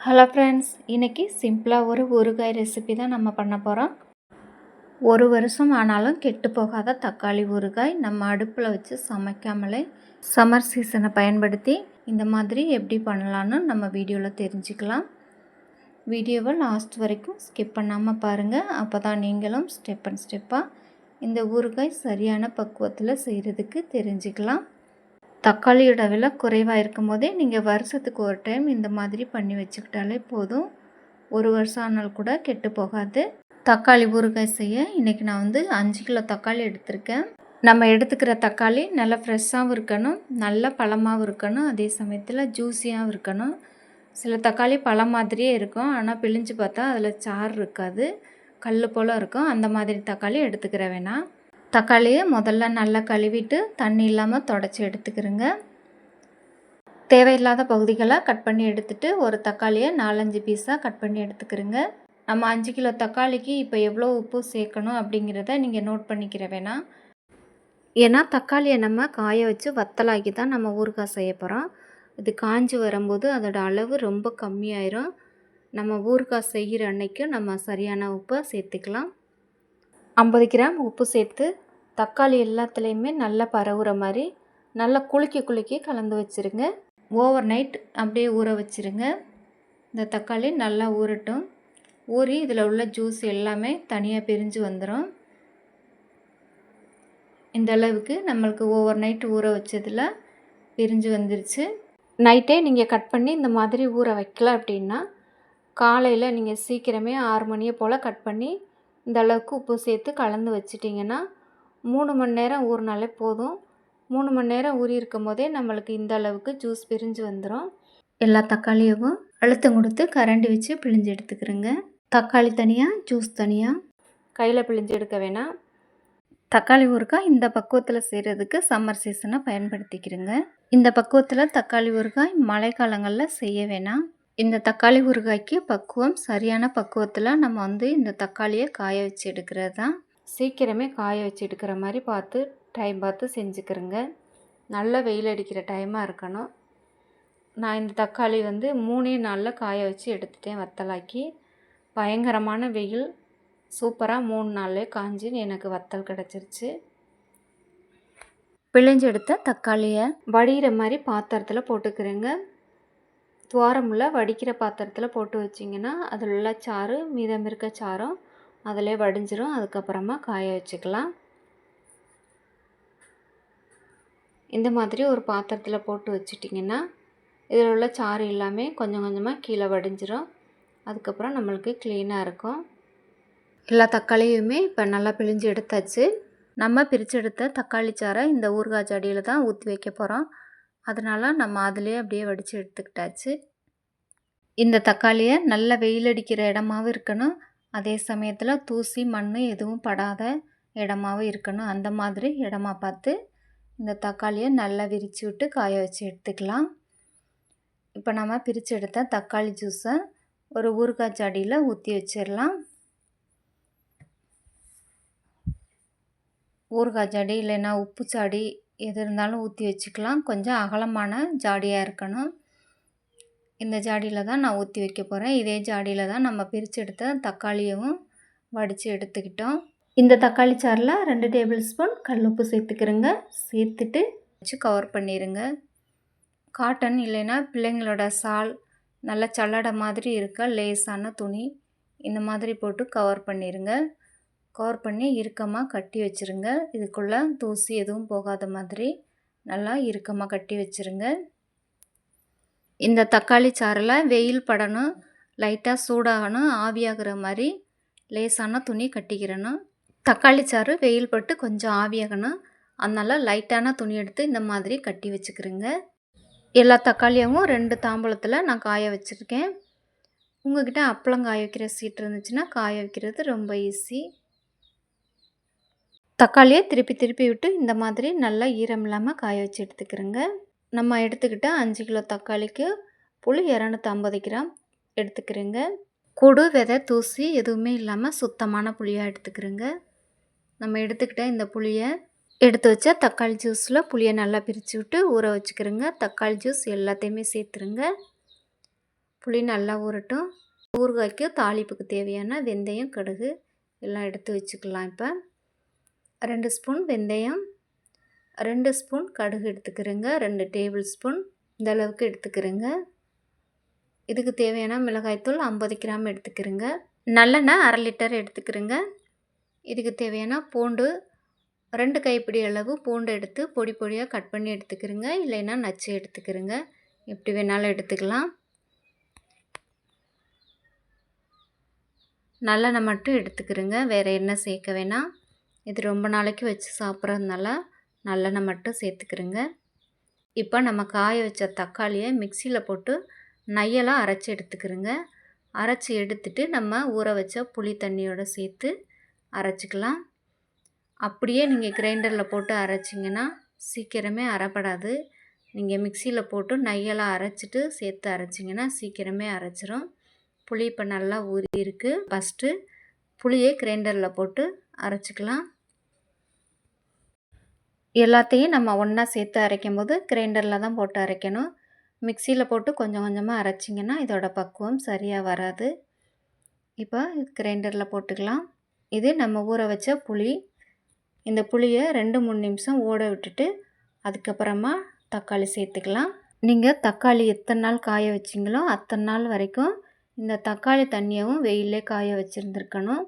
Hello friends இன்றைக்கி சிம்பிளாக ஒரு ஊறுகாய் ரெசிபி தான் நம்ம பண்ண போகிறோம் ஒரு வருஷம் ஆனாலும் கெட்டு போகாத தக்காளி ஊறுகாய் நம்ம அடுப்பில் வச்சு சமைக்காமலே சம்மர் சீசனை பயன்படுத்தி இந்த மாதிரி எப்படி பண்ணலான்னு நம்ம வீடியோவில் தெரிஞ்சுக்கலாம். வீடியோவை லாஸ்ட் வரைக்கும் ஸ்கிப் பண்ணாமல் பாருங்கள் அப்போ தான் நீங்களும் ஸ்டெப் அண்ட் ஸ்டெப்பாக இந்த ஊறுகாய் சரியான பக்குவத்தில் செய்கிறதுக்கு தெரிஞ்சுக்கலாம். தக்காளியோட விலை குறைவாக இருக்கும் போதே நீங்கள் வருஷத்துக்கு ஒரு டைம் இந்த மாதிரி பண்ணி வச்சுக்கிட்டாலே போதும். ஒரு வருஷம் ஆனால் கூட கெட்டு போகாது. தக்காளி ஊறுகாய் செய்ய இன்றைக்கி நான் வந்து அஞ்சு கிலோ தக்காளி எடுத்திருக்கேன். நம்ம எடுத்துக்கிற தக்காளி நல்லா ஃப்ரெஷ்ஷாகவும் இருக்கணும் நல்ல பழமாகவும் இருக்கணும் அதே சமயத்தில் ஜூஸியாகவும் இருக்கணும். சில தக்காளி பழம் மாதிரியே இருக்கும் ஆனால் பிழிஞ்சு பார்த்தா அதில் சாறு இருக்காது கல் போல் இருக்கும். அந்த மாதிரி தக்காளி எடுத்துக்கிற வேணாம். தக்காளியை முதல்ல நல்லா கழுவிட்டு தண்ணி இல்லாமல் தொடச்சி எடுத்துக்கிறோங்க. தேவையில்லாத பகுதிகளை கட் பண்ணி எடுத்துகிட்டு ஒரு தக்காளியை நாலஞ்சு பீஸாக கட் பண்ணி எடுத்துக்கிறோங்க. நம்ம அஞ்சு கிலோ தக்காளிக்கு இப்போ எவ்வளோ உப்பு சேர்க்கணும் அப்படிங்கிறத நீங்கள் நோட் பண்ணிக்கிற வேணாம். ஏன்னா தக்காளியை நம்ம காய வச்சு வத்தலாக்கி தான் நம்ம ஊறுகாய் செய்ய போகிறோம் இது காஞ்சி வரும்போது அதோட அளவு ரொம்ப கம்மியாயிரும். நம்ம ஊறுகாய் செய்கிற அன்னைக்கு நம்ம சரியான உப்பை சேர்த்துக்கலாம். ஐம்பது கிராம் உப்பு சேர்த்து தக்காளி எல்லாத்துலேயுமே நல்லா பரவுற மாதிரி நல்லா குலுக்கி குலுக்கி கலந்து வச்சுருங்க. ஓவர் நைட் அப்படியே ஊற வச்சுருங்க. இந்த தக்காளி நல்லா ஊறட்டும். ஊறி இதில் உள்ள ஜூஸ் எல்லாமே தனியாக பிரிஞ்சு வந்துடும் இந்த அளவுக்கு நம்மளுக்கு ஓவர் நைட் ஊற வச்சதில் பிரிஞ்சு வந்துருச்சு. நைட்டே நீங்கள் கட் பண்ணி இந்த மாதிரி ஊற வைக்கல அப்படின்னா காலையில் நீங்கள் சீக்கிரமே ஆறு மணியை போல் கட் பண்ணி இந்த அளவுக்கு உப்பு சேர்த்து கலந்து வச்சிட்டிங்கன்னா மூணு மணி நேரம் ஊறினாலே போதும். மூணு மணி நேரம் ஊறி இருக்கும் போதே நம்மளுக்கு இந்த அளவுக்கு ஜூஸ் பிரிஞ்சு வந்துடும் எல்லா தக்காளியவும் அழுத்தம் கொடுத்து கரண்டி வச்சு பிழிஞ்சு எடுத்துக்கிறோங்க. தக்காளி தனியாக ஜூஸ் தனியாக கையில் பிழிஞ்சு எடுக்க வேணாம். தக்காளி ஊறுகாய் இந்த பக்குவத்தில் செய்கிறதுக்கு சம்மர் சீசனை பயன்படுத்திக்கிறோங்க. இந்த பக்குவத்தில் தக்காளி ஊறுகாய் மழை காலங்களில் செய்ய வேணாம். இந்த தக்காளி ஊறுகாய்க்கு பக்குவம் சரியான பக்குவத்தில் நம்ம வந்து இந்த தக்காளியை காய வச்சு எடுக்கிறது தான் சீக்கிரமே காய வச்சு எடுக்கிற மாதிரி பார்த்து டைம் பார்த்து செஞ்சுக்கிறேங்க. நல்ல வெயில் அடிக்கிற டைமாக இருக்கணும். நான் இந்த தக்காளி வந்து மூணே நாளில் காய வச்சு எடுத்துட்டேன் வத்தலாக்கி. பயங்கரமான வெயில். சூப்பராக மூணு நாள்லே காஞ்சி எனக்கு வத்தல் கிடச்சிருச்சு. பிழிஞ்சு எடுத்த தக்காளியை வடிகிற மாதிரி பாத்திரத்தில் போட்டுக்கிறேங்க. துவாரமுள்ள வடிக்கிற பாத்திரத்தில் போட்டு வச்சிங்கன்னா அதில் உள்ள சாறு மீதம் இருக்க சாரும் அதிலே வடிஞ்சிரும். அதுக்கப்புறமா காய வச்சுக்கலாம். இந்த மாதிரி ஒரு பாத்திரத்தில் போட்டு வச்சிட்டிங்கன்னா இதில் உள்ள சாறு எல்லாமே கொஞ்சம் கொஞ்சமாக கீழே வடிஞ்சிரும். அதுக்கப்புறம் நம்மளுக்கு க்ளீனாக இருக்கும். எல்லா தக்காளியுமே இப்போ நல்லா பிழிஞ்சு எடுத்தாச்சு. நம்ம பிரித்து எடுத்த தக்காளி சாறை இந்த ஊறுகாய் செடியில் தான் ஊற்றி வைக்க போகிறோம் அதனால் நம்ம அதிலே அப்படியே வடித்து எடுத்துக்கிட்டாச்சு. இந்த தக்காளியை நல்ல வெயில் அடிக்கிற இடமாவும் இருக்கணும். அதே சமயத்தில் தூசி மண் எதுவும் படாத இடமாவும் இருக்கணும். அந்த மாதிரி இடமா பார்த்து இந்த தக்காளியை நல்லா விரித்து விட்டு காய வச்சு எடுத்துக்கலாம். இப்போ நம்ம பிரித்து எடுத்த தக்காளி ஜூஸை ஒரு ஊறுகாய் ஜாடியில் ஊற்றி வச்சிடலாம். ஊறுகாய் ஜாடி இல்லைன்னா உப்பு சாடி எது இருந்தாலும் ஊற்றி வச்சுக்கலாம். கொஞ்சம் அகலமான ஜாடியாக இருக்கணும். இந்த ஜாடியில் தான் நான் ஊற்றி வைக்க போகிறேன் இதே ஜாடியில் தான் நம்ம பிரித்து எடுத்த தக்காளியவும் வடித்து எடுத்துக்கிட்டோம். இந்த தக்காளி சாறில் ரெண்டு டேபிள் ஸ்பூன் கல் உப்பு சேர்த்துக்கிறேங்க. சேர்த்துட்டு வச்சு கவர் பண்ணிடுங்க காட்டன் இல்லைன்னா பிள்ளைங்களோட சால் நல்ல சல்லடை மாதிரி இருக்க லேஸான துணி இந்த மாதிரி போட்டு கவர் பண்ணிடுங்க கவர் பண்ணி இறுக்கமாக கட்டி வச்சுருங்க. இதுக்குள்ளே தூசி எதுவும் போகாத மாதிரி நல்லா இறுக்கமாக கட்டி வச்சுருங்க. இந்த தக்காளி சாறில் வெயில் படணும் லைட்டாக சூடாகணும் ஆவியாகிற மாதிரி லேசான துணி கட்டிக்கிறணும். தக்காளி சாறு வெயில் பட்டு கொஞ்சம் ஆவியாகணும். அதனால் லைட்டான துணி எடுத்து இந்த மாதிரி கட்டி வச்சுக்கிறேங்க. எல்லா தக்காளியாகவும் ரெண்டு தாம்பூலத்தில் நான் காய வச்சுருக்கேன். உங்கள்கிட்ட அப்பளம் காய வைக்கிற சீட் இருந்துச்சுன்னா காய வைக்கிறது ரொம்ப ஈஸி. தக்காளியை திருப்பி திருப்பி விட்டு இந்த மாதிரி நல்லா ஈரம் இல்லாமல் காய வச்சு எடுத்துக்கிறேங்க. நம்ம எடுத்துக்கிட்ட அஞ்சு கிலோ தக்காளிக்கு புளி இரநூத்தம்பது கிராம் எடுத்துக்கிறேங்க. குடு விதை தூசி எதுவுமே இல்லாமல் சுத்தமான புளியாக எடுத்துக்கிறேங்க. நம்ம எடுத்துக்கிட்ட இந்த புளியை எடுத்து வச்சா தக்காளி ஜூஸில் புளியை நல்லா பிரித்து விட்டு ஊற வச்சுக்கிறேங்க. தக்காளி ஜூஸ் எல்லாத்தையுமே சேர்த்துருங்க. புளி நல்லா ஊறட்டும். ஊறுகாய்க்கு தாளிப்புக்கு தேவையான வெந்தயம் கடுகு எல்லாம் எடுத்து வச்சுக்கலாம் இப்போ. ரெண்டு ஸ்பூன் வெந்தயம் ரெண்டு ஸ்பூன் கடுகு எடுத்துக்கிறேங்க. ரெண்டு டேபிள் ஸ்பூன் இந்த அளவுக்கு எடுத்துக்கிறேங்க. இதுக்கு தேவையான மிளகாய்த்தூள் ஐம்பது கிராம் எடுத்துக்கிறேங்க. நல்லெண்ணெய் அரை லிட்டர் எடுத்துக்கிறேங்க. இதுக்கு தேவையான பூண்டு ரெண்டு கைப்பிடி அளவு பூண்டு எடுத்து பொடி பொடியாக கட் பண்ணி எடுத்துக்கிறேங்க. இல்லைன்னா நச்சு எடுத்துக்கிறேங்க. எப்படி வேணாலும் எடுத்துக்கலாம். நல்லெண்ணெய் மட்டும் எடுத்துக்கிறேங்க. வேறு எண்ணெய் சேர்க்க வேணாம். இது ரொம்ப நாளைக்கு வச்சு சாப்பிட்றதுனால நல்லெண்ணெய் மட்டும் சேர்த்துக்கிறேங்க. இப்போ நம்ம காய வச்ச தக்காளியை மிக்சியில் போட்டு நையெல்லாம் அரைச்சி எடுத்துக்கிறேங்க. அரைச்சி எடுத்துட்டு நம்ம ஊற வச்ச புளி தண்ணியோடு சேர்த்து அரைச்சிக்கலாம். அப்படியே நீங்கள் கிரைண்டரில் போட்டு அரைச்சிங்கன்னா சீக்கிரமே அரைப்படாது. நீங்கள் மிக்சியில் போட்டு நையெல்லாம் அரைச்சிட்டு சேர்த்து அரைச்சிங்கன்னா சீக்கிரமே அரைச்சிரும். புளி இப்போ நல்லா ஊறி இருக்குது ஃபஸ்ட்டு புளியை கிரைண்டரில் போட்டு அரைச்சிக்கலாம். எல்லாத்தையும் நம்ம ஒன்றா சேர்த்து அரைக்கும் போது கிரைண்டரில் தான் போட்டு அரைக்கணும். மிக்சியில் போட்டு கொஞ்சம் கொஞ்சமாக அரைச்சிங்கன்னா இதோட பக்குவம் சரியாக வராது. இப்போ கிரைண்டரில் போட்டுக்கலாம். இது நம்ம ஊற வச்ச புளி. இந்த புளியை ரெண்டு மூணு நிமிஷம் ஓட விட்டுட்டு அதுக்கப்புறமா தக்காளி சேர்த்துக்கலாம். நீங்கள் தக்காளி எத்தனை நாள் காய வச்சிங்களோ அத்தனை நாள் வரைக்கும் இந்த தக்காளி தண்ணியவும் வெயிலே காய வச்சுருந்துருக்கணும்.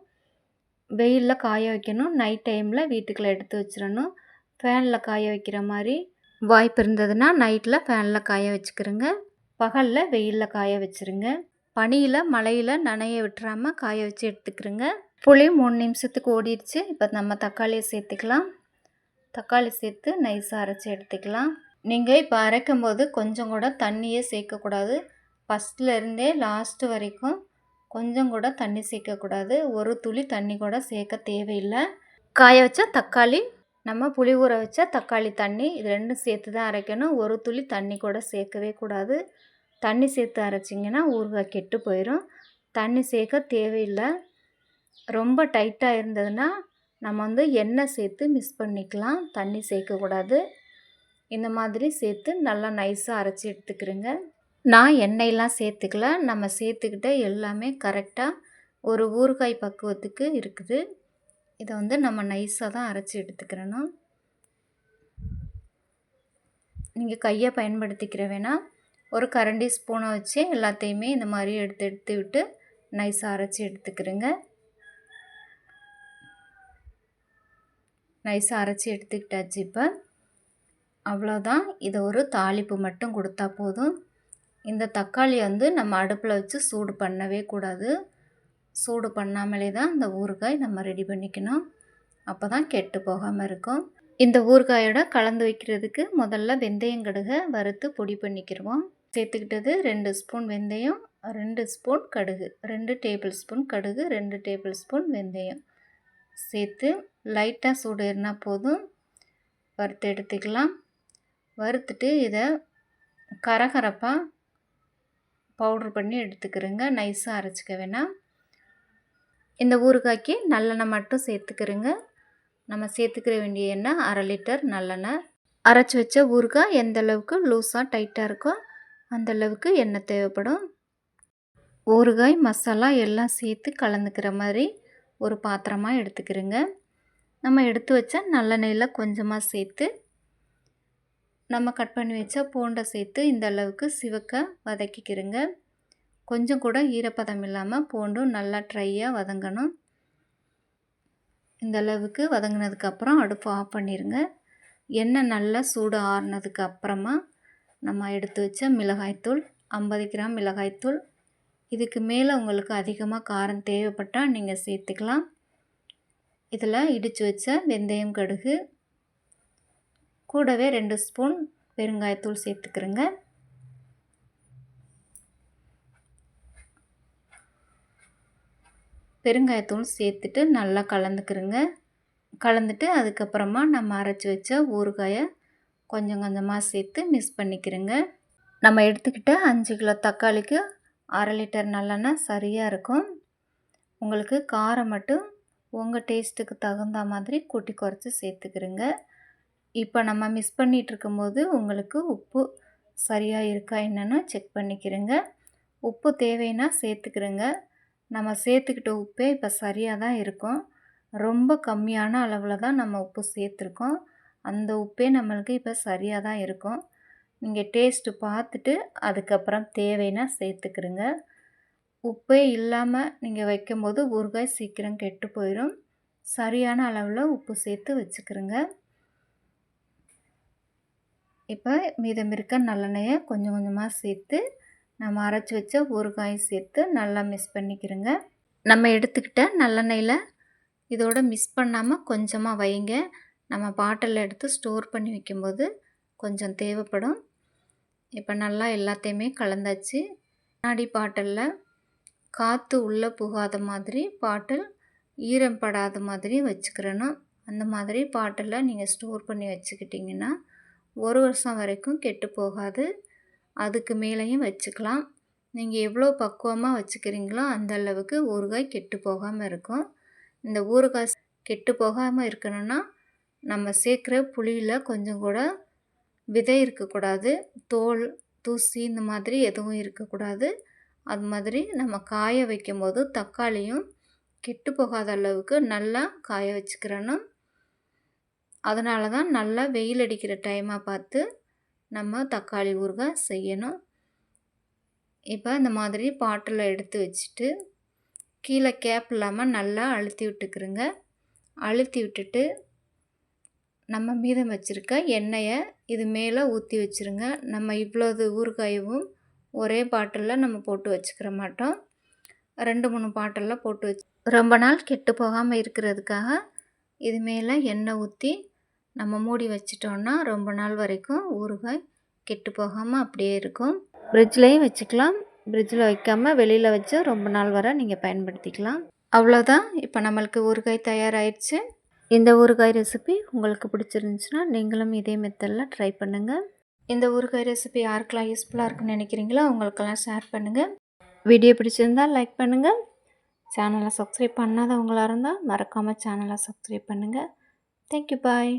வெயிலில் காய வைக்கணும். நைட் டைமில் வீட்டுக்குள்ளே எடுத்து வச்சிடணும். ஃபேனில் காய வைக்கிற மாதிரி வாய்ப்பு இருந்ததுன்னா நைட்டில் ஃபேனில் காய வச்சுக்கிறோங்க. பகலில் வெயிலில் காய வச்சுருங்க. பனியில் மழையில் நனைய விட்டுறாமல் காய வச்சு எடுத்துக்கிறோங்க. புளி மூணு நிமிஷத்துக்கு ஓடிடுச்சு. இப்போ நம்ம தக்காளியை சேர்த்துக்கலாம். தக்காளி சேர்த்து நைஸாக அரைச்சி எடுத்துக்கலாம். நீங்கள் இப்போ அரைக்கும் போது கொஞ்சம் கூட தண்ணியே சேர்க்கக்கூடாது. ஃபஸ்ட்லேருந்தே லாஸ்ட்டு வரைக்கும் கொஞ்சம் கூட தண்ணி சேர்க்கக்கூடாது. ஒரு துளி தண்ணி கூட சேர்க்க தேவையில்லை. காய வச்ச தக்காளி நம்ம புளி ஊற வச்ச தக்காளி தண்ணி இது ரெண்டும் சேர்த்து தான் அரைக்கணும். ஒரு துளி தண்ணி கூட சேர்க்கவே கூடாது. தண்ணி சேர்த்து அரைச்சிங்கன்னா ஊறுகாய் கெட்டு போயிடும் தண்ணி சேர்க்க தேவையில்லை. ரொம்ப டைட்டாக இருந்ததுன்னா நம்ம வந்து எண்ணெய் சேர்த்து மிக்ஸ் பண்ணிக்கலாம். தண்ணி சேர்க்கக்கூடாது இந்த மாதிரி சேர்த்து நல்லா நைஸாக அரைச்சி எடுத்துக்கிறேங்க. நான் எண்ணெயெலாம் சேர்த்துக்கல. நம்ம சேர்த்துக்கிட்ட எல்லாமே கரெக்டாக ஒரு ஊறுகாய் பக்குவத்துக்கு இருக்குது. இதை வந்து நம்ம நைஸாக தான் அரைச்சி எடுத்துக்கிறணும். நீங்கள் கையை பயன்படுத்திக்கிற வேணால் ஒரு கரண்டி ஸ்பூனை வச்சு எல்லாத்தையுமே இந்த மாதிரி எடுத்து எடுத்து விட்டு நைஸாக அரைச்சி எடுத்துக்கிறேங்க. நைஸாக அரைச்சி எடுத்துக்கிட்டாச்சு இப்போ. அவ்வளோதான் இதை ஒரு தாளிப்பு மட்டும் கொடுத்தா போதும். இந்த தக்காளி வந்து நம்ம அடுப்பில் வச்சு சூடு பண்ணவே கூடாது. சூடு பண்ணாமலே தான் இந்த ஊறுகாய் நம்ம ரெடி பண்ணிக்கணும். அப்போ தான் கெட்டு போகாமல் இருக்கும். இந்த ஊறுகாயோட கலந்து வைக்கிறதுக்கு முதல்ல வெந்தயம் கடுகை வறுத்து பொடி பண்ணிக்கிடுவோம் சேர்த்துக்கிட்டது ரெண்டு ஸ்பூன் வெந்தயம் ரெண்டு ஸ்பூன் கடுகு ரெண்டு டேபிள் ஸ்பூன் கடுகு ரெண்டு டேபிள் ஸ்பூன் வெந்தயம். சேர்த்து லைட்டாக சூடு ஏறினா போதும். வறுத்து எடுத்துக்கலாம். வறுத்துட்டு இதை கரகரப்பாக பவுட்ரு பண்ணி எடுத்துக்கிறேங்க. நைஸாக அரைச்சிக்க வேணாம். இந்த ஊறுகாய்க்கு நல்லெண்ணெய் மட்டும் சேர்த்துக்கிறேங்க. நம்ம சேர்த்துக்கிற வேண்டிய எண்ணெய் அரை லிட்டர் நல்லெண்ணெய். அரைச்சி வச்ச ஊறுகாய் எந்த அளவுக்கு லூஸாக டைட்டாக இருக்கோ அந்த அளவுக்கு எண்ணெய் தேவைப்படும். ஊறுகாய் மசாலா எல்லாம் சேர்த்து கலந்துக்கிற மாதிரி ஒரு பாத்திரமாக எடுத்துக்கிறேங்க. நம்ம எடுத்து வச்ச நல்லெண்ணெயில் கொஞ்சமாக சேர்த்து நம்ம கட் பண்ணி வச்ச பூண்டை சேர்த்து இந்த அளவுக்கு சிவக்க வதக்கிக்கிறேங்க. கொஞ்சம் கூட ஈரப்பதம் இல்லாமல் பூண்டும் நல்லா ட்ரையாக வதங்கணும். இந்த அளவுக்கு வதங்கினதுக்கப்புறம் அடுப்பு ஆஃப் பண்ணிடுங்க எண்ணெய் நல்லா சூடு ஆறுனதுக்கு அப்புறமா நம்ம எடுத்து வச்ச மிளகாய்த்தூள் ஐம்பது கிராம் மிளகாய்த்தூள். இதுக்கு மேலே உங்களுக்கு அதிகமாக காரம் தேவைப்பட்டால் நீங்கள் சேர்த்துக்கலாம். இதில் இடித்து வச்ச வெந்தயம் கடுகு கூடவே ரெண்டு ஸ்பூன் பெருங்காயத்தூள் சேர்த்துக்கிறேங்க. பெருங்காயத்தூள் சேர்த்துட்டு நல்லா கலந்துக்கிறோங்க கலந்துட்டு அதுக்கப்புறமா நம்ம அரைச்சி வச்ச ஊறுகாயை கொஞ்சம் கொஞ்சமாக சேர்த்து மிக்ஸ் பண்ணிக்கிறோங்க நம்ம எடுத்துக்கிட்ட அஞ்சு கிலோ தக்காளிக்கு அரை லிட்டர் நல்லெண்ணெய் சரியாக இருக்கும். உங்களுக்கு காரம் மட்டும் உங்கள் டேஸ்ட்டுக்கு தகுந்த மாதிரி கூட்டி குறைச்சி சேர்த்துக்கிறோங்க இப்போ நம்ம மிஸ் பண்ணிகிட்டு இருக்கும்போது உங்களுக்கு உப்பு சரியாக இருக்கா என்னென்னு செக் பண்ணிக்கிறேங்க உப்பு தேவைன்னா சேர்த்துக்கிறேங்க நம்ம சேர்த்துக்கிட்ட உப்பே இப்போ சரியாக தான் இருக்கும். ரொம்ப கம்மியான அளவில் தான் நம்ம உப்பு சேர்த்துருக்கோம். அந்த உப்பே நம்மளுக்கு இப்போ சரியாக தான் இருக்கும். நீங்கள் டேஸ்ட்டு பார்த்துட்டு அதுக்கப்புறம் தேவைன்னா சேர்த்துக்கிறங்க உப்பே இல்லாமல் நீங்கள் வைக்கும்போது ஊறுகாய் சீக்கிரம் கெட்டு போயிடும் சரியான அளவில் உப்பு சேர்த்து வச்சுக்கிறோங்க இப்போ மீதம் இருக்க நல்லெண்ணெயை கொஞ்சம் கொஞ்சமாக சேர்த்து நம்ம அரைச்சி வச்ச ஊறுகாய் சேர்த்து நல்லா மிக்ஸ் பண்ணிக்கிறோங்க. நம்ம எடுத்துக்கிட்ட நல்லெண்ணெயில் இதோட மிஸ் பண்ணாமல் கொஞ்சமாக வைங்க. நம்ம பாட்டில் எடுத்து ஸ்டோர் பண்ணி வைக்கும்போது கொஞ்சம் தேவைப்படும். இப்போ நல்லா எல்லாத்தையுமே கலந்தாச்சு. முன்னாடி பாட்டிலில் காற்று உள்ளே புகாத மாதிரி பாட்டில் ஈரம் படாத மாதிரி வச்சுக்கிறணும். அந்த மாதிரி பாட்டில் நீங்கள் ஸ்டோர் பண்ணி வச்சுக்கிட்டிங்கன்னா ஒரு வருஷம் வரைக்கும் கெட்டு போகாது. அதுக்கு மேலேயும் வச்சுக்கலாம். நீங்கள் எவ்வளோ பக்குவமாக வச்சுக்கிறீங்களோ அந்த அளவுக்கு ஊறுகாய் கெட்டு போகாமல் இருக்கும். இந்த ஊறுகாய் கெட்டு போகாமல் இருக்கணும்னா நம்ம சேர்க்குற புளியில் கொஞ்சம் கூட விதை இருக்கக்கூடாது. தோல் தூசி இந்த மாதிரி எதுவும் இருக்கக்கூடாது. அது மாதிரி நம்ம காய வைக்கும் போது தக்காளியும் கெட்டு போகாத அளவுக்கு நல்லா காய வச்சுக்கிறணும். அதனால தான் நல்லா வெயில் அடிக்கிற டைமாக பார்த்து நம்ம தக்காளி ஊறுகாய் செய்யணும். இப்போ இந்த மாதிரி பாட்டில் எடுத்து வச்சுட்டு கீழே கேப் இல்லாமல் நல்லா அழுத்தி விட்டுக்கிறோங்க அழுத்தி விட்டுட்டு நம்ம மீதம் வச்சுருக்க எண்ணெயை இது மேலே ஊற்றி வச்சுருங்க. நம்ம இவ்வளோது ஊறுகாயவும் ஒரே பாட்டிலில் நம்ம போட்டு வச்சுக்கிற மாட்டோம். ரெண்டு மூணு பாட்டிலில் போட்டு வச்சு ரொம்ப நாள் கெட்டு போகாமல் இருக்கிறதுக்காக இது மேலே எண்ணெய் ஊற்றி நம்ம மூடி வச்சிட்டோன்னா ரொம்ப நாள் வரைக்கும் ஊறுகாய் கெட்டு போகாமல் அப்படியே இருக்கும். ஃப்ரிட்ஜ்லேயும் வச்சுக்கலாம். ஃப்ரிட்ஜில் வைக்காமல் வெளியில் வச்சு ரொம்ப நாள் வரை நீங்கள் பயன்படுத்திக்கலாம். அவ்வளோதான் இப்போ நம்மளுக்கு ஊறுகாய் தயாராகிடுச்சு இந்த ஊறுகாய் ரெசிபி உங்களுக்கு பிடிச்சிருந்துச்சுன்னா நீங்களும் இதே மெத்தடில் ட்ரை பண்ணுங்கள் இந்த ஊறுகாய் ரெசிபி யாருக்கெல்லாம் யூஸ்ஃபுல்லாக இருக்குன்னு நினைக்கிறீங்களோ அவங்களுக்கெல்லாம் ஷேர் பண்ணுங்கள் வீடியோ பிடிச்சிருந்தால் லைக் பண்ணுங்கள் சேனலை சப்ஸ்கிரைப் பண்ணாதவங்களாக இருந்தால் மறக்காமல் சேனலை சப்ஸ்கிரைப் பண்ணுங்கள் தேங்க்யூ பாய்